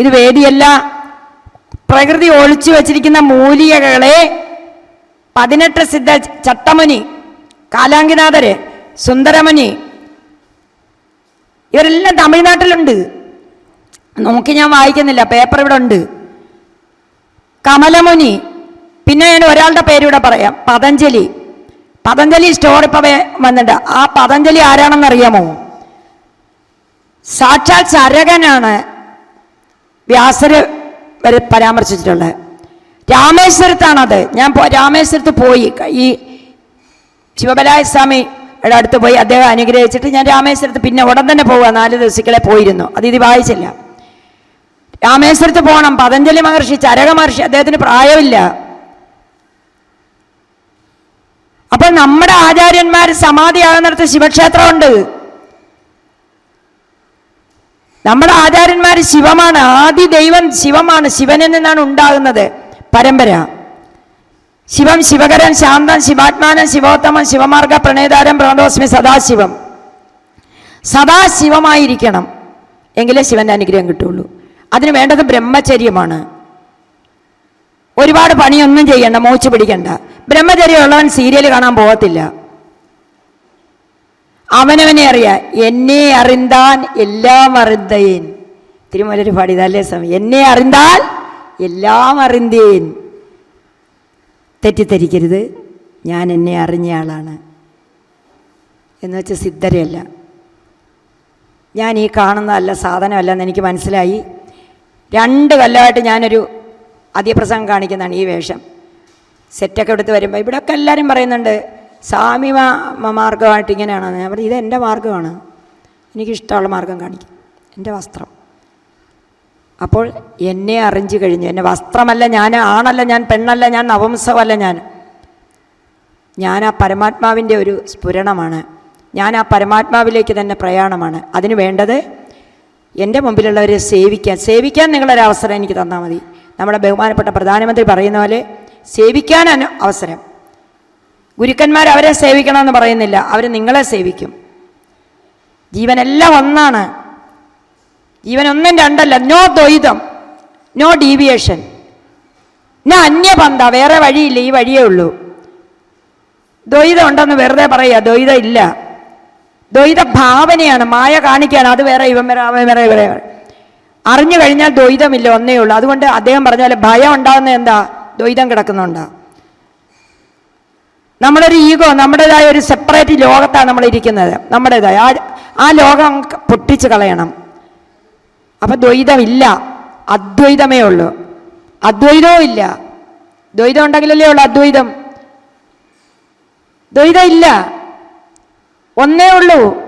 ഇത് വേദിയല്ല. പ്രകൃതി ഒളിച്ചു വച്ചിരിക്കുന്ന മൂലികകളെ പതിനെട്ട് സിദ്ധ ചട്ടമുനി കാലാങ്കിനാഥര് സുന്ദരമുനി ഇവരെല്ലാം തമിഴ്നാട്ടിലുണ്ട്. നോക്കി ഞാൻ വായിക്കുന്നില്ല പേപ്പർ ഇവിടെ ഉണ്ട്. കമലമുനി പിന്നെ ഞാൻ ഒരാളുടെ പേരിവിടെ പറയാം പതഞ്ജലി. പതഞ്ജലി സ്റ്റോർ ഇപ്പൊ വന്നിട്ട്. ആ പതഞ്ജലി ആരാണെന്ന് അറിയാമോ സാക്ഷാൽ ചരകനാണ്. വ്യാസര് വരെ രാമേശ്വരത്താണ് രാമേശ്വരത്താണത്. ഞാൻ രാമേശ്വരത്ത് പോയി. ഈ ശിവബലായ സ്വാമിയുടെ അടുത്ത് പോയി അദ്ദേഹം അനുഗ്രഹിച്ചിട്ട് ഞാൻ രാമേശ്വരത്ത് പിന്നെ ഉടൻ തന്നെ പോവുക. നാല് ദിവസിക്കളെ പോയിരുന്നു. അത് ഇത് വായിച്ചില്ല. രാമേശ്വരത്ത് പോകണം പതഞ്ജലി മഹർഷി ചരക മഹർഷി അദ്ദേഹത്തിന് പ്രായമില്ല. അപ്പോൾ നമ്മുടെ ആചാര്യന്മാർ സമാധിയാകുന്നിടത്ത് ശിവക്ഷേത്രമുണ്ട്. നമ്മുടെ ആചാര്യന്മാർ ശിവമാണ് ആദി ദൈവം ശിവമാണ് ശിവനിൽ നിന്നാണ് ഉണ്ടാകുന്നത് പരമ്പര. ശിവം ശിവകരൻ ശാന്തൻ ശിവാത്മാനൻ ശിവോത്തമൻ ശിവമാർഗ പ്രണയതാരം പ്രണതോസ്മി സദാശിവം. സദാശിവമായിരിക്കണം എങ്കിലേ ശിവന്റെ അനുഗ്രഹം കിട്ടുള്ളൂ. അതിന് വേണ്ടത് ബ്രഹ്മചര്യമാണ്. ഒരുപാട് പണിയൊന്നും ചെയ്യണ്ട മോച്ചു പിടിക്കണ്ട. ബ്രഹ്മചര്യമുള്ളവൻ സീരിയൽ കാണാൻ പോകത്തില്ല. അവനവനെ അറിയാം എന്നെ അറിന്താൻ എല്ലാം അറിന്തേൻ. തിരുമലൊരു പാടിയതല്ലേ സ്വാമി എന്നെ അറിന്താൽ എല്ലാം അറിന്തേൻ. തെറ്റിദ്ധരിക്കരുത്. ഞാൻ എന്നെ അറിഞ്ഞ ആളാണ്. എന്ന് വെച്ച് സിദ്ധരയല്ല. ഞാൻ ഈ കാണുന്നതല്ല സാധനമല്ലെന്ന് എനിക്ക് മനസ്സിലായി. രണ്ട് കൊല്ലമായിട്ട് ഞാനൊരു അധിപ്രസംഗം കാണിക്കുന്നതാണ് ഈ വേഷം. സെറ്റൊക്കെ എടുത്ത് വരുമ്പോൾ ഇവിടെയൊക്കെ എല്ലാവരും പറയുന്നുണ്ട് സ്വാമി മാർഗമായിട്ട് ഇങ്ങനെയാണെന്ന് ഞാൻ പറഞ്ഞു. ഇത് എന്റെ മാർഗമാണ് എനിക്കിഷ്ടമുള്ള മാർഗം കാണിക്കും. എന്റെ വസ്ത്രം. അപ്പോൾ എന്നെ അറിഞ്ഞു കഴിഞ്ഞു. എന്റെ വസ്ത്രമല്ല ഞാൻ ആണല്ല ഞാൻ പെണ്ണല്ല ഞാൻ നവംസമല്ല ഞാൻ. ഞാൻ ആ പരമാത്മാവിന്റെ ഒരു സ്ഫുരണമാണ്. ഞാൻ ആ പരമാത്മാവിലേക്ക് തന്നെ പ്രയാണമാണ്. അതിന് വേണ്ടത് എന്റെ മുമ്പിലുള്ളവരെ സേവിക്കാൻ. സേവിക്കാൻ നിങ്ങളൊരു അവസരം എനിക്ക് തന്നാൽ മതി. നമ്മുടെ ബഹുമാനപ്പെട്ട പ്രധാനമന്ത്രി പറയുന്ന പോലെ സേവിക്കാൻ അവസരം. ഗുരുക്കന്മാർ അവരെ സേവിക്കണമെന്ന് പറയുന്നില്ല. അവർ നിങ്ങളെ സേവിക്കും. ജീവനെല്ലാം ഒന്നാണ്. ജീവൻ ഒന്നും രണ്ടല്ല. നോ ദ്വൈതം നോ ഡീവിയേഷൻ ഞാൻ അന്യപന്ത വേറെ വഴിയില്ല ഈ വഴിയേ ഉള്ളൂ. ദ്വൈതം ഉണ്ടെന്ന് വെറുതെ പറയുക. ദ്വൈതം ഇല്ല. ദ്വൈത ഭാവനയാണ് മായ കാണിക്കാൻ അത് വേറെ ഇവൻ വേറെ അവൻ വേറെ വേറെ. അറിഞ്ഞു കഴിഞ്ഞാൽ ദ്വൈതമില്ല ഒന്നേ ഉള്ളൂ. അതുകൊണ്ട് അദ്ദേഹം പറഞ്ഞ പോലെ ഭയം ഉണ്ടാകുന്ന എന്താ? ദ്വൈതം കിടക്കുന്നുണ്ടാ? നമ്മളൊരു ഈഗോ നമ്മുടേതായ ഒരു സെപ്പറേറ്റ് ലോകത്താണ് നമ്മൾ ഇരിക്കുന്നത് നമ്മുടേതായ ആ ആ ലോകം പൊട്ടിച്ച് കളയണം. അപ്പം ദ്വൈതമില്ല. അദ്വൈതമേ ഉള്ളൂ. അദ്വൈതവും ഇല്ല. ദ്വൈതം ഉണ്ടെങ്കിലല്ലേ ഉള്ളൂ അദ്വൈതം. ദ്വൈതം ഇല്ല. ഒന്നേ ഉള്ളൂ.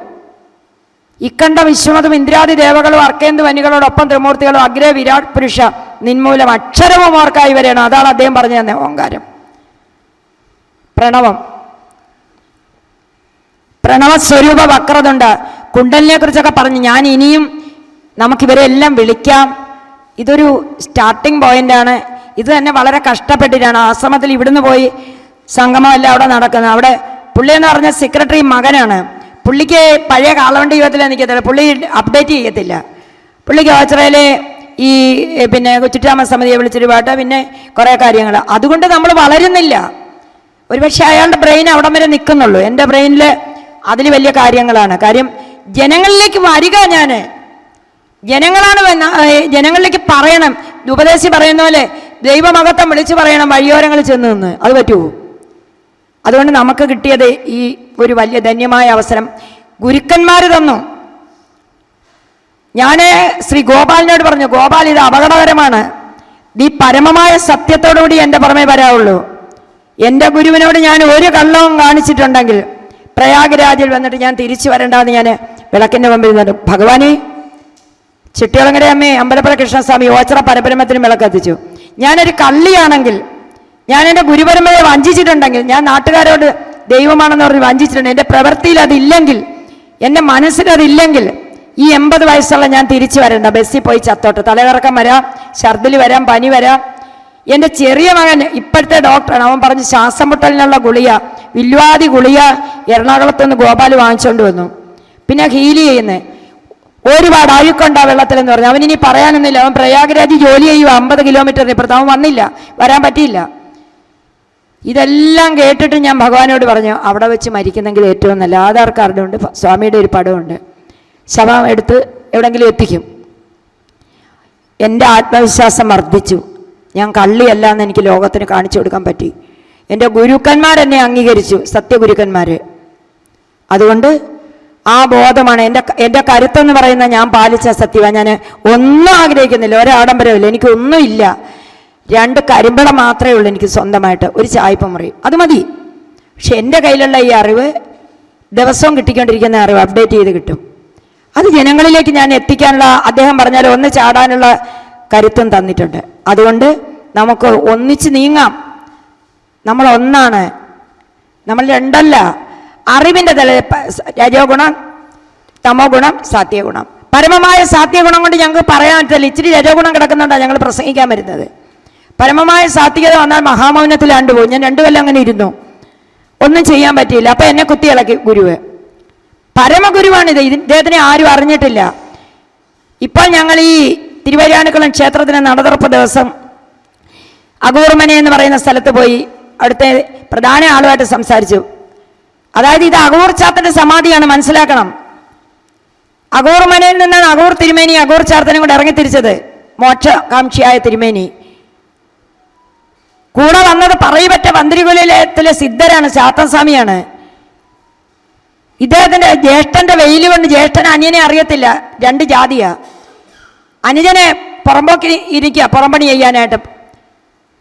ഇക്കണ്ട വിശ്വമതും ഇന്ദ്രാദി ദേവകളും അർക്കേന്ദു വനികളോടൊപ്പം ത്രിമൂർത്തികളും അഗ്രേ വിരാട് പുരുഷ നിന്മൂലം അക്ഷരവും ഓർക്കായി വരെയാണ്. അതാണ് അദ്ദേഹം പറഞ്ഞു തന്നെ ഓങ്കാരം. പ്രണവം. പ്രണവസ്വരൂപ വക്രതുണ്ട് കുണ്ടലിനെ കുറിച്ചൊക്കെ പറഞ്ഞു. ഞാൻ ഇനിയും നമുക്കിവരെ എല്ലാം വിളിക്കാം. ഇതൊരു സ്റ്റാർട്ടിംഗ് പോയിന്റാണ് ഇത് തന്നെ വളരെ കഷ്ടപ്പെട്ടിട്ടാണ്. ആശ്രമത്തിൽ ഇവിടുന്ന് പോയി സംഗമമല്ല അവിടെ നടക്കുന്നത്. അവിടെ പുള്ളി എന്ന് പറഞ്ഞ സെക്രട്ടറി മകനാണ്. പുള്ളിക്ക് പഴയ കാളവണ്ടി യുഗത്തിൽ നിൽക്കത്തില്ല. പുള്ളി അപ്ഡേറ്റ് ചെയ്യത്തില്ല. പുള്ളിക്ക് ഓച്ചറയിലെ ഈ പിന്നെ ചുറ്റാമ സമിതിയെ വിളിച്ചൊരുപാട്ട് പിന്നെ കുറേ കാര്യങ്ങൾ. അതുകൊണ്ട് നമ്മൾ വളരുന്നില്ല. ഒരുപക്ഷെ അയാളുടെ ബ്രെയിൻ അവിടം വരെ നിൽക്കുന്നുള്ളൂ. എന്റെ ബ്രെയിനിൽ അതിൽ വലിയ കാര്യങ്ങളാണ്. കാര്യം ജനങ്ങളിലേക്ക് വരിക ഞാൻ ജനങ്ങളാണ് ജനങ്ങളിലേക്ക് പറയണം. ഉപദേശി പറയുന്ന പോലെ ദൈവമകത്വം വിളിച്ചു പറയണം വഴിയോരങ്ങളിൽ ചെന്ന് നിന്ന്. അത് പറ്റുമോ അതുകൊണ്ട് നമുക്ക് കിട്ടിയത് ഈ ഒരു വലിയ ധന്യമായ അവസരം ഗുരുക്കന്മാർ തന്നു. ഞാൻ ശ്രീ ഗോപാലിനോട് പറഞ്ഞു ഗോപാൽ ഇത് അപകടകരമാണ്. നീ പരമമായ സത്യത്തോടുകൂടി എന്റെ പുറമേ വരാവുള്ളൂ. എന്റെ ഗുരുവിനോട് ഞാൻ ഒരു കള്ളവും കാണിച്ചിട്ടുണ്ടെങ്കിൽ പ്രയാഗരാജിൽ വന്നിട്ട് ഞാൻ തിരിച്ചു വരണ്ടെന്ന് ഞാൻ വിളക്കിന്റെ മുമ്പിൽ നിന്നിട്ട് ഭഗവാനെ ചിട്ടിയളങ്ങര അമ്മേ അമ്പലപ്പുഴ കൃഷ്ണസ്വാമി ഓച്ചറ പരബ്രഹ്മത്തിന് വിളക്കെത്തിച്ചു ഞാനൊരു കള്ളിയാണെങ്കിൽ ഞാൻ എന്റെ ഗുരുപരമ്പരയെ വഞ്ചിച്ചിട്ടുണ്ടെങ്കിൽ ഞാൻ നാട്ടുകാരോട് ദൈവമാണെന്ന് പറഞ്ഞ് വഞ്ചിച്ചിട്ടുണ്ട് എന്റെ പ്രവൃത്തിയിൽ അതില്ലെങ്കിൽ എന്റെ മനസ്സിൽ അതില്ലെങ്കിൽ ഈ എൺപത് വയസ്സുള്ള ഞാൻ തിരിച്ചു വരണ്ട. ബസ്സിൽ പോയി ചത്തോട്ട്. തലകറക്കം വരാം ഛർദിൽ വരാം പനി വരാം എന്റെ ചെറിയ മകൻ ഇപ്പോഴത്തെ ഡോക്ടറാണ് അവൻ പറഞ്ഞ് ശ്വാസം മുട്ടലിനുള്ള ഗുളിക വില്വാദി ഗുളിക എറണാകുളത്ത് നിന്ന് ഗോപാൽ വാങ്ങിച്ചുകൊണ്ട് വന്നു. പിന്നെ ഹീൽ ചെയ്യുന്നത് ഒരുപാട് അഴുക്കുണ്ട് ആ വെള്ളത്തിലെന്ന് പറഞ്ഞു. അവൻ ഇനി പറയാനൊന്നുമില്ല. അവൻ പ്രയാഗരാജ് ജോലി ചെയ്യുക അമ്പത് കിലോമീറ്ററിന് ഇപ്പുറത്ത്. അവൻ വന്നില്ല. വരാൻ പറ്റിയില്ല. ഇതെല്ലാം കേട്ടിട്ട് ഞാൻ ഭഗവാനോട് പറഞ്ഞു അവിടെ വെച്ച് മരിക്കുന്നെങ്കിൽ ഏറ്റവും നല്ല. ആധാർ കാർഡുണ്ട് സ്വാമിയുടെ ഒരു പടമുണ്ട് ശവം എടുത്ത് എവിടെങ്കിലും എത്തിക്കും. എന്റെ ആത്മവിശ്വാസം വർദ്ധിച്ചു. ഞാൻ കള്ളിയല്ല എന്ന് എനിക്ക് ലോകത്തിന് കാണിച്ചു കൊടുക്കാൻ പറ്റി. എന്റെ ഗുരുക്കന്മാരെന്നെ അംഗീകരിച്ചു സത്യഗുരുക്കന്മാർ അതുകൊണ്ട് ആ ബോധമാണ് എന്റെ എന്റെ കരുത്തെന്ന് പറയുന്ന ഞാൻ പാലിച്ച സത്യവാ. ഞാൻ ഒന്നും ആഗ്രഹിക്കുന്നില്ല ഒരാഡംബരമില്ല എനിക്ക് ഒന്നുമില്ല രണ്ട് കരിമ്പള മാത്രമേ ഉള്ളൂ എനിക്ക് സ്വന്തമായിട്ട് ഒരു ചായ്പ മുറി. അത് മതി. പക്ഷെ എന്റെ കയ്യിലുള്ള ഈ അറിവ് ദിവസവും കിട്ടിക്കൊണ്ടിരിക്കുന്ന അറിവ് അപ്ഡേറ്റ് ചെയ്ത് കിട്ടും. അത് ജനങ്ങളിലേക്ക് ഞാൻ എത്തിക്കാനുള്ള അദ്ദേഹം പറഞ്ഞാൽ ഒന്ന് ചാടാനുള്ള കരുത്തും തന്നിട്ടുണ്ട്. അതുകൊണ്ട് നമുക്ക് ഒന്നിച്ച് നീങ്ങാം. നമ്മൾ ഒന്നാണ്. നമ്മൾ രണ്ടല്ല. അറിവിന്റെ തല രജോഗുണം തമോ ഗുണം സാത്യഗുണം പരമമായ സാത്യഗുണം കൊണ്ട് ഞങ്ങൾക്ക് പറയാൻ പറ്റില്ല. ഇച്ചിരി രജോ ഗുണം കിടക്കുന്നുണ്ടാണ് ഞങ്ങൾ പ്രസംഗിക്കാൻ വരുന്നത്. പരമമായ സാത്വികത വന്നാൽ മഹാമൗനത്തിൽ ആണ്ടുപോകും ഞാൻ രണ്ടു കൊല്ലം അങ്ങനെ ഇരുന്നു. ഒന്നും ചെയ്യാൻ പറ്റിയില്ല. അപ്പം എന്നെ കുത്തി ഇളക്കി ഗുരുവ്. പരമഗുരുവാണിത് ഇദ്ദേഹത്തിനെ ആരും അറിഞ്ഞിട്ടില്ല. ഇപ്പോൾ ഞങ്ങൾ ഈ തിരുവരാനുക്കുളം ക്ഷേത്രത്തിന് നടതുറപ്പ് ദിവസം അഗൂർമന എന്ന് പറയുന്ന സ്ഥലത്ത് പോയി അവിടുത്തെ പ്രധാന ആളുമായിട്ട് സംസാരിച്ചു. അതായത് ഇത് അഗൂർ ചാത്തന്റെ സമാധിയാണ് മനസ്സിലാക്കണം. അഗൂർമനയിൽ നിന്നാണ് അഗൂർ തിരുമേനി അഗൂർ ചാത്തനും കൂടെ ഇറങ്ങി തിരിച്ചത് മോക്ഷകാംക്ഷിയായ തിരുമേനി. കൂടെ വന്നത് പറയപ്പെട്ട പന്തിരികുലത്തിലെ സിദ്ധരാണ് ശാത്തൻ ഇദ്ദേഹത്തിന്റെ ജ്യേഷ്ഠന്റെ വെയിൽ കൊണ്ട് ജ്യേഷ്ഠൻ അനിയനെ അറിയത്തില്ല രണ്ട് ജാതിയാ. അനുജനെ പുറമ്പോക്കി ഇരിക്കുക പുറംപണി ചെയ്യാനായിട്ട്.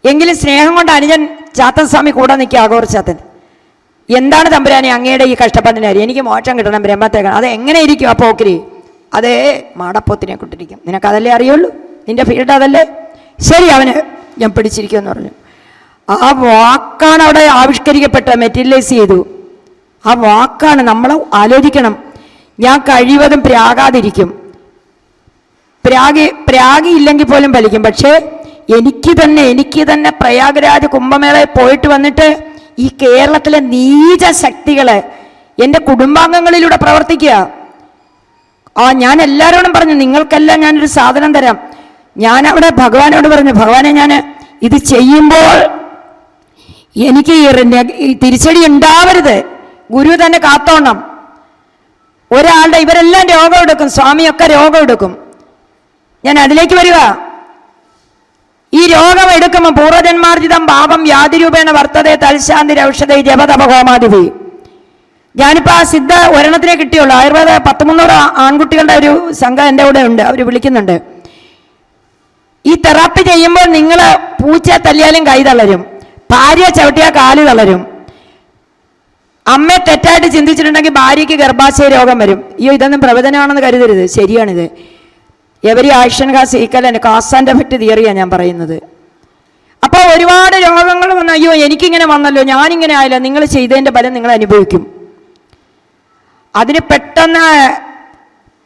എങ്കിലും സ്നേഹം കൊണ്ട് അനുജൻ ചാത്തൻ സ്വാമി കൂടെ നിൽക്കുക ചാത്തൻ. എന്താണ് തമ്പുരാനെ അങ്ങയുടെ ഈ കഷ്ടപ്പാടിന്റെ എനിക്ക് മോശം കിട്ടണം ബ്രഹ്മത്തേക്കാണ് അത് എങ്ങനെ ഇരിക്കും ആ പോക്കിരി അതേ മാടപ്പോത്തിനെ കൊണ്ടിരിക്കും. നിനക്കതല്ലേ അറിയുള്ളൂ? നിന്റെ ഫീൽഡ് അതല്ലേ? ശരി അവന് ഞാൻ പിടിച്ചിരിക്കുമെന്ന് പറഞ്ഞു. ആ വാക്കാണ് അവിടെ ആവിഷ്കരിക്കപ്പെട്ട മെറ്റീരിയലൈസ് ചെയ്തു. ആ വാക്കാണ് നമ്മൾ ആലോചിക്കണം. ഞാൻ കഴിവതും പ്രാകാതിരിക്കും. പ്രാഗി പ്രാഗി ഇല്ലെങ്കിൽ പോലും ഫലിക്കും. പക്ഷേ എനിക്ക് തന്നെ എനിക്ക് തന്നെ പ്രയാഗരാജ് കുംഭമേളയിൽ പോയിട്ട് വന്നിട്ട് ഈ കേരളത്തിലെ നീച ശക്തികളെ എന്റെ കുടുംബാംഗങ്ങളിലൂടെ പ്രവർത്തിക്കുക. ആ ഞാൻ എല്ലാവരോടും പറഞ്ഞു നിങ്ങൾക്കെല്ലാം ഞാനൊരു സാധനം തരാം. ഞാൻ അവിടെ ഭഗവാനോട് പറഞ്ഞു ഭഗവാനെ ഞാൻ ഇത് ചെയ്യുമ്പോൾ എനിക്ക് തിരിച്ചടി ഉണ്ടാവരുത്. ഗുരു തന്നെ കാത്തോണം. ഒരാളുടെ ഇവരെല്ലാം രോഗം എടുക്കും സ്വാമിയൊക്കെ രോഗം എടുക്കും. ഞാൻ അതിലേക്ക് വരിക. ഈ രോഗം എടുക്കുമ്പോൾ പൂർവജന്മാർജിതം പാപം വ്യാധിരൂപേണ വർത്തതെ തൽശാന്തി ഔഷധ ജപതപഹോമാതിഭി ഞാനിപ്പോൾ ആ സിദ്ധ ഒരെണ്ണത്തിനെ കിട്ടിയുള്ളൂ. ആയുർവേദ പത്ത് മുന്നൂറ് ആൺകുട്ടികളുടെ ഒരു സംഘം എന്റെ കൂടെ ഉണ്ട്. അവർ വിളിക്കുന്നുണ്ട്. ഈ തെറാപ്പി ചെയ്യുമ്പോൾ നിങ്ങൾ പൂച്ച തല്ലിയാലും കൈ തളരും. ഭാര്യ ചവിട്ടിയാൽ കാൽ തളരും. അമ്മയെ തെറ്റായിട്ട് ചിന്തിച്ചിട്ടുണ്ടെങ്കിൽ ഭാര്യയ്ക്ക് ഗർഭാശയ രോഗം വരും. അയ്യോ ഇതൊന്നും പ്രവചനമാണെന്ന് കരുതരുത്. ശരിയാണിത്. Every action has equal and cause and തിയറിയാണ് ഞാൻ പറയുന്നത്. അപ്പോൾ ഒരുപാട് രോഗങ്ങൾ വന്ന അയ്യോ എനിക്കിങ്ങനെ വന്നല്ലോ ഞാനിങ്ങനെ ആയല്ലോ നിങ്ങൾ ചെയ്തതിന്റെ ഫലം നിങ്ങൾ അനുഭവിക്കും. അതിന് പെട്ടെന്ന്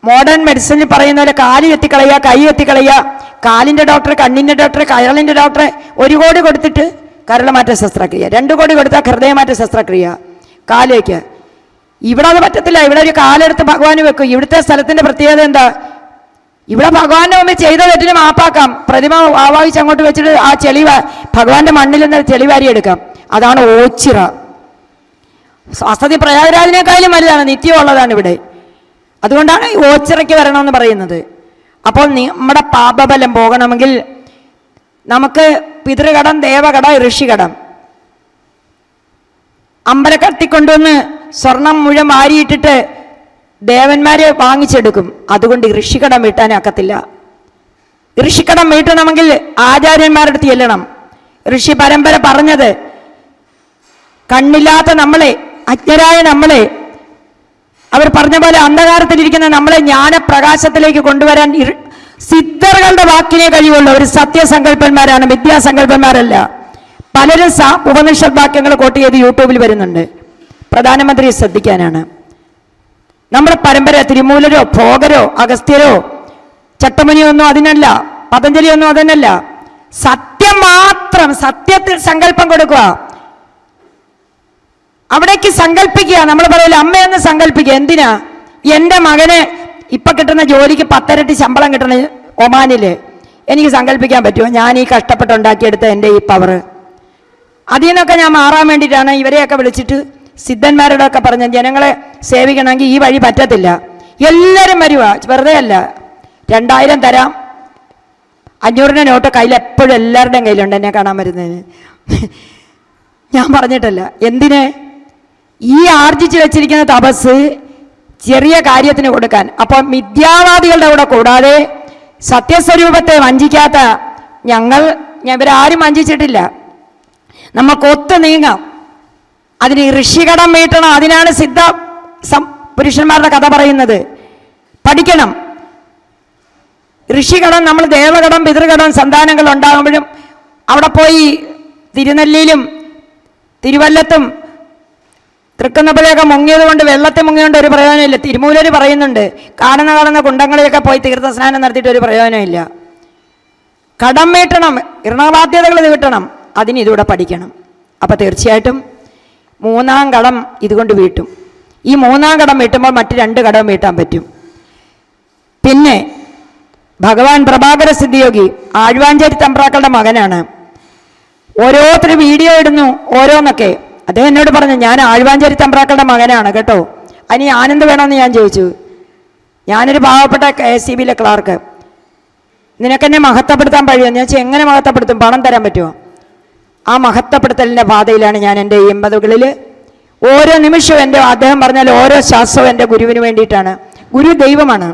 മോഡേൺ മെഡിസിനിൽ പറയുന്ന പോലെ കാൽ കെത്തിക്കളയുക കൈ കെത്തിക്കളയുക കാലിന്റെ ഡോക്ടർ കണ്ണിന്റെ ഡോക്ടർ കരളിന്റെ ഡോക്ടർ ഒരു കോടി കൊടുത്തിട്ട് കരളമാറ്റ ശസ്ത്രക്രിയ. രണ്ട് കോടി കൊടുത്താൽ ഹൃദയമാറ്റ ശസ്ത്രക്രിയ. കാലേക്ക് ഇവിടെ അത് പറ്റത്തില്ല. ഇവിടെ ഒരു കാലെടുത്ത് ഭഗവാന് വെക്കും. ഇവിടുത്തെ സ്ഥലത്തിന്റെ പ്രത്യേകത എന്താ? ഇവിടെ ഭഗവാന്റെ മുമ്പിൽ ചെയ്ത തെറ്റിന് മാപ്പാക്കാം. പ്രതിമ ആവാഹിച്ച് അങ്ങോട്ട് വെച്ചിട്ട് ആ ചെളി ഭഗവാന്റെ മണ്ണിൽ നിന്ന് ചെളി വാരിയെടുക്കാം അതാണ് ഓച്ചിറ. അസതി പ്രയാഗരാജിനേക്കാളും വലുതാണ് നിത്യമുള്ളതാണ് ഇവിടെ. അതുകൊണ്ടാണ് ഈ ഓച്ചിറയ്ക്ക് വരണമെന്ന് പറയുന്നത്. അപ്പോൾ നമ്മുടെ പാപബലം പോകണമെങ്കിൽ നമുക്ക് പിതൃകടം ദേവകടം ഋഷികടം. അമ്പലക്കടത്തി കൊണ്ടുവന്ന് സ്വർണം മുഴുവൻ വാരിയിട്ടിട്ട് ദേവന്മാരെ വാങ്ങിച്ചെടുക്കും. അതുകൊണ്ട് ഋഷികടം വീട്ടാനാക്കത്തില്ല. ഋഷിക്കടം വീട്ടണമെങ്കിൽ ആചാര്യന്മാരുടെ അടുത്ത് ചെല്ലണം. ഋഷി പരമ്പര പറഞ്ഞത് കണ്ണില്ലാത്ത നമ്മളെ അജ്ഞരായ നമ്മളെ അവർ പറഞ്ഞ പോലെ അന്ധകാരത്തിലിരിക്കുന്ന നമ്മളെ ജ്ഞാനപ്രകാശത്തിലേക്ക് കൊണ്ടുവരാൻ സിദ്ധറുകളുടെ വാക്കിനെ കഴിവുള്ള. ഒരു സത്യസങ്കല്പന്മാരാണ് വിദ്യാസങ്കല്പന്മാരല്ല പലരും ഉപനിഷത് വാക്യങ്ങൾ കോട്ട് ചെയ്ത് യൂട്യൂബിൽ വരുന്നുണ്ട്. പ്രധാനമന്ത്രിയെ ശ്രദ്ധിക്കാനാണ്. നമ്മുടെ പരമ്പര തിരുമൂലരോ ഭോഗരോ അഗസ്ത്യരോ ചട്ടമുനിയോ ഒന്നും അതിനല്ല പതഞ്ജലി ഒന്നും അതിനല്ല സത്യം മാത്രം സത്യത്തിൽ സങ്കല്പം കൊടുക്കുക. അവിടേക്ക് സങ്കല്പിക്കുക. നമ്മൾ പറയില്ല അമ്മയെന്ന് സങ്കല്പിക്കുക എന്തിനാ? എന്റെ മകനെ ഇപ്പം കിട്ടുന്ന ജോലിക്ക് പത്തരട്ടി ശമ്പളം കിട്ടണ ഒമാനിൽ എനിക്ക് സങ്കല്പിക്കാൻ പറ്റുമോ? ഞാൻ ഈ കഷ്ടപ്പെട്ടുണ്ടാക്കിയെടുത്ത എന്റെ ഈ പവർ അതിൽ നിന്നൊക്കെ ഞാൻ മാറാൻ വേണ്ടിയിട്ടാണ് ഇവരെയൊക്കെ വിളിച്ചിട്ട് സിദ്ധന്മാരോടൊക്കെ പറഞ്ഞ ജനങ്ങളെ സേവിക്കണമെങ്കിൽ ഈ വഴി പറ്റത്തില്ല. എല്ലാവരും വരുക വെറുതെ അല്ല. രണ്ടായിരം തരാം. അഞ്ഞൂറിന്റെ നോട്ട് കയ്യിൽ എപ്പോഴും എല്ലാവരുടെയും കയ്യിലുണ്ട് എന്നെ കാണാൻ വരുന്നതിന്. ഞാൻ പറഞ്ഞിട്ടല്ല. എന്തിന്? ഈ ആർജിച്ച് വെച്ചിരിക്കുന്ന തപസ് ചെറിയ കാര്യത്തിന് കൊടുക്കാൻ. അപ്പോൾ മിഥ്യാവാദികളുടെ കൂടെ കൂടാതെ സത്യസ്വരൂപത്തെ വഞ്ചിക്കാത്ത ഞങ്ങൾ ഇവരാരും വഞ്ചിച്ചിട്ടില്ല. നമുക്കൊത്ത് നീങ്ങാം. അതിന് ഋഷികടം വീട്ടണം. അതിനാണ് സിദ്ധ പുരുഷന്മാരുടെ കഥ പറയുന്നത്. പഠിക്കണം. ഋഷികടം നമ്മൾ ദേവകടം പിതൃകടം സന്താനങ്ങൾ ഉണ്ടാകുമ്പോഴും അവിടെ പോയി തിരുനെല്ലിയിലും തിരുവല്ലത്തും തൃക്കുന്നപ്പുഴയൊക്കെ മുങ്ങിയത് കൊണ്ട് വെള്ളത്തിൽ മുങ്ങിയോണ്ട് ഒരു പ്രയോജനമില്ല. തിരുമൂലര് പറയുന്നുണ്ട്. കാണുന്ന കാണുന്ന കുണ്ടങ്ങളിലൊക്കെ പോയി തീർത്ഥ സ്നാനം നടത്തിയിട്ട് ഒരു പ്രയോജനമില്ല. കടം വീട്ടണം. ഋണബാധ്യതകൾ കിട്ടണം. അതിന് ഇതിവിടെ പഠിക്കണം. അപ്പോൾ തീർച്ചയായിട്ടും മൂന്നാം കടം ഇതുകൊണ്ട് വീട്ടും. ഈ മൂന്നാം കടം വീട്ടുമ്പോൾ മറ്റ് രണ്ട് കടം വീട്ടാൻ പറ്റും. പിന്നെ ഭഗവാൻ പ്രഭാകര സിദ്ധിയോഗി ആഴ്വാഞ്ചേരി തമ്പ്രാക്കളുടെ മകനാണ്. ഓരോരുത്തർ വീഡിയോ ഇടുന്നു ഓരോന്നൊക്കെ. അദ്ദേഹം എന്നോട് പറഞ്ഞു ഞാൻ ആഴ്വാഞ്ചേരി തമ്പ്രാക്കളുടെ മകനാണ് കേട്ടോ. അതിന് ആനന്ദ് വേണമെന്ന് ഞാൻ ചോദിച്ചു. ഞാനൊരു പാവപ്പെട്ട കെ എസ് സി ബിയിലെ ക്ലാർക്ക്. നിനക്കെന്നെ മഹത്വപ്പെടുത്താൻ കഴിയുമോ? ഞാൻ എങ്ങനെ മഹത്വപ്പെടുത്തും? പണം തരാൻ പറ്റുമോ? ആ മഹത്വപ്പെടുത്തലിന്റെ പാതയിലാണ് ഞാൻ എന്റെ ഈ എൺപതുകളിൽ. ഓരോ നിമിഷവും എന്റെ അദ്ദേഹം പറഞ്ഞാൽ ഓരോ ശ്വാസവും എന്റെ ഗുരുവിന് വേണ്ടിയിട്ടാണ്. ഗുരു ദൈവമാണ്